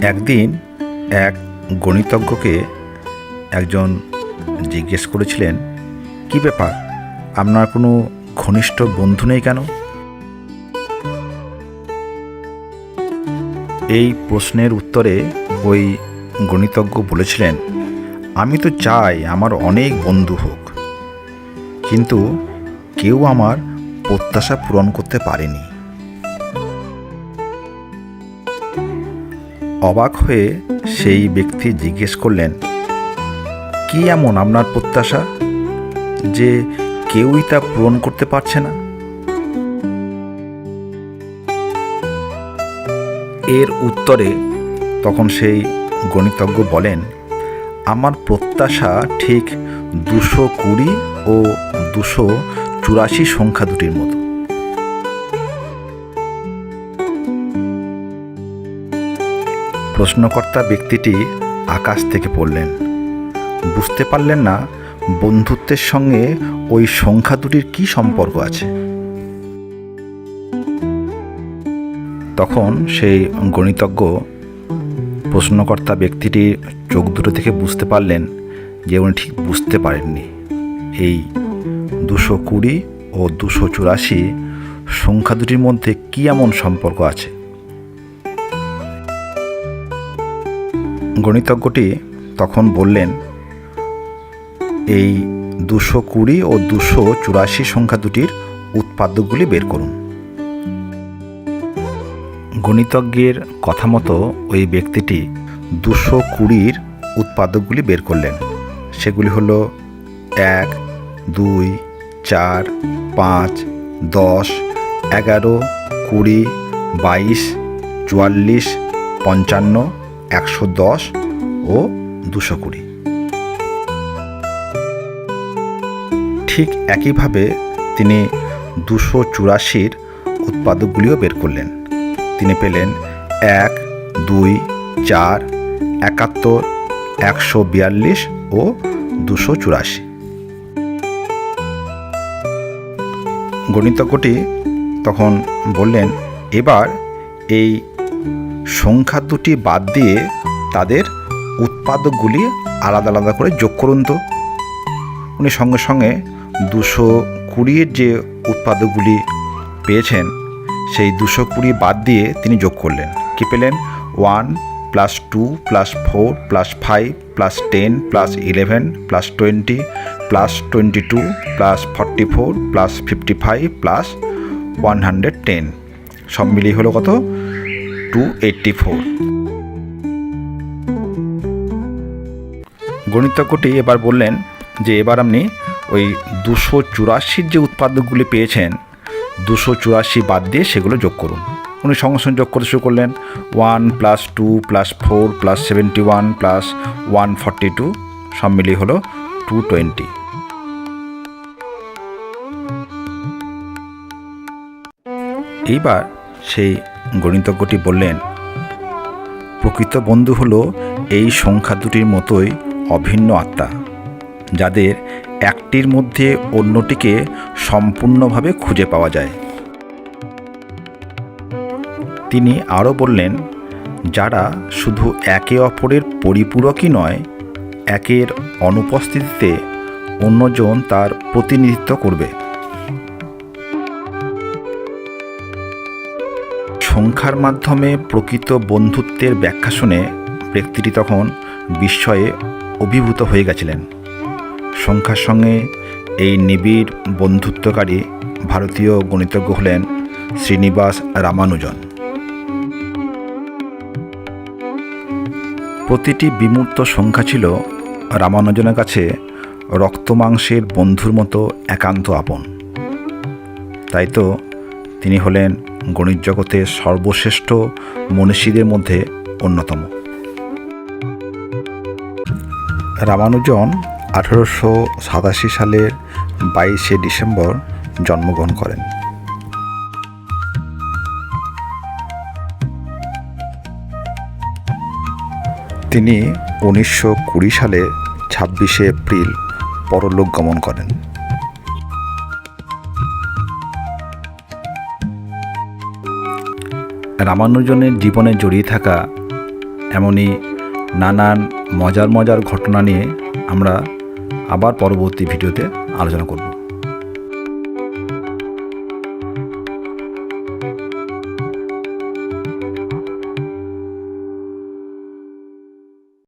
একদিন এক গণিতজ্ঞকে একজন জিজ্ঞেস করেছিলেন, কি ব্যাপার? আপনার কোনো ঘনিষ্ঠ বন্ধু নেই কেন? এই প্রশ্নের উত্তরে ওই গণিতজ্ঞ বলেছিলেন, আমি তো চাই আমার অনেক বন্ধু হোক, কিন্তু কেউ আমার প্রত্যাশা পূরণ করতে পারেনি। অবাক হয়ে সেই ব্যক্তি জিজ্ঞেস করলেন, কি এমন আপনার প্রত্যাশা যে কেউই তা পূরণ করতে পারছে না? এর উত্তরে তখন সেই গণিতজ্ঞ বলেন, আমার প্রত্যাশা ঠিক দুশো কুড়ি ও দুশো চুরাশি সংখ্যা দুটির মতো। প্রশ্নকর্তা ব্যক্তিটি আকাশ থেকে পড়লেন। বুঝতে পারলেন না বন্ধুত্বের সঙ্গে ওই সংখ্যা দুটির কী সম্পর্ক আছে। তখন সেই গণিতজ্ঞ প্রশ্নকর্তা ব্যক্তিটির চোখ দুটো থেকে বুঝতে পারলেন যে উনি ঠিক বুঝতে পারেননি। এই দুশো কুড়ি ও দুশো চুরাশি সংখ্যা দুটির মধ্যে কী এমন সম্পর্ক আছে? গণিতজ্ঞটি তখন বললেন, এই দুশো কুড়ি ও দুশো চুরাশি সংখ্যা দুটির উৎপাদ্যগুলি বের করুন। গণিতজ্ঞের কথা মতো ওই ব্যক্তিটি দুশো কুড়ির উৎপাদকগুলি বের করলেন। সেগুলি হলো এক, দুই, চার, পাঁচ, দশ, এগারো, কুড়ি, বাইশ, চুয়াল্লিশ, পঞ্চান্ন একশো দশ ও দুশো কুড়ি। ঠিক একইভাবে তিনি দুশো চুরাশির উৎপাদকগুলিও বের করলেন। তিনি পেলেন এক, দুই, চার, একাত্তর, একশো বিয়াল্লিশ ও দুশো চুরাশি। গণিতজ্ঞটি তখন বললেন, এবার এই সংখ্যা দুটি বাদ দিয়ে তাদের উৎপাদকগুলি আলাদা আলাদা করে যোগ করুন তো। উনি সঙ্গে সঙ্গে দুশো কুড়ির যে উৎপাদকগুলি পেয়েছেন, সেই দুশো কুড়ি বাদ দিয়ে তিনি যোগ করলেন। কি পেলেন? One plus two plus four plus five plus ten plus eleven plus twenty plus twenty two plus forty four plus fifty five plus one hundred ten. সব মিলিয়ে হলো কত? টু এইট্টি ফোর গণিতজ্ঞটি এবার বললেন যে এবার আপনি ওই দুশো চুরাশির যে উৎপাদকগুলি পেয়েছেন, দুশো চুরাশি বাদ দিয়ে সেগুলো যোগ করুন। উনি সঙ্গে যোগ করতে শুরু করলেন one plus two plus four plus seventy one plus one forty two সব মিলিয়ে হলো টু টোয়েন্টি এইবার সেই গণিতজ্ঞটি বললেন, প্রকৃত বন্ধু হলো এই সংখ্যা দুটির মতোই অভিন্ন আত্মা, যাদের একটির মধ্যে অন্যটিকে সম্পূর্ণভাবে খুঁজে পাওয়া যায়। তিনি আরও বললেন, যারা শুধু একে অপরের পরিপূরকই নয়, একের অনুপস্থিতিতে অন্যজন তার প্রতিনিধিত্ব করবে। সংখ্যার মাধ্যমে প্রকৃত বন্ধুত্বের ব্যাখ্যা শুনে ব্যক্তিটি তখন বিস্ময়ে অভিভূত হয়ে গেছিলেন। সংখ্যার সঙ্গে এই নিবিড় বন্ধুত্বকারী ভারতীয় গণিতজ্ঞ হলেন শ্রীনিবাস রামানুজন। প্রতিটি বিমূর্ত সংখ্যা ছিল রামানুজনের কাছে রক্তমাংসের বন্ধুর মতো একান্ত আপন। তাই তো তিনি হলেন গণিত জগতের সর্বশ্রেষ্ঠ মনীষীদের মধ্যে অন্যতম। রামানুজন আঠেরোশো সাতাশি সালের বাইশে ডিসেম্বর জন্মগ্রহণ করেন। তিনি উনিশশো কুড়ি সালে ছাব্বিশে এপ্রিল পরলোক গমন করেন। রামানুজনের জীবনে জড়িয়ে থাকা এমনই নানান মজার মজার ঘটনা নিয়ে আমরা আবার পরবর্তী ভিডিওতে আলোচনা করব।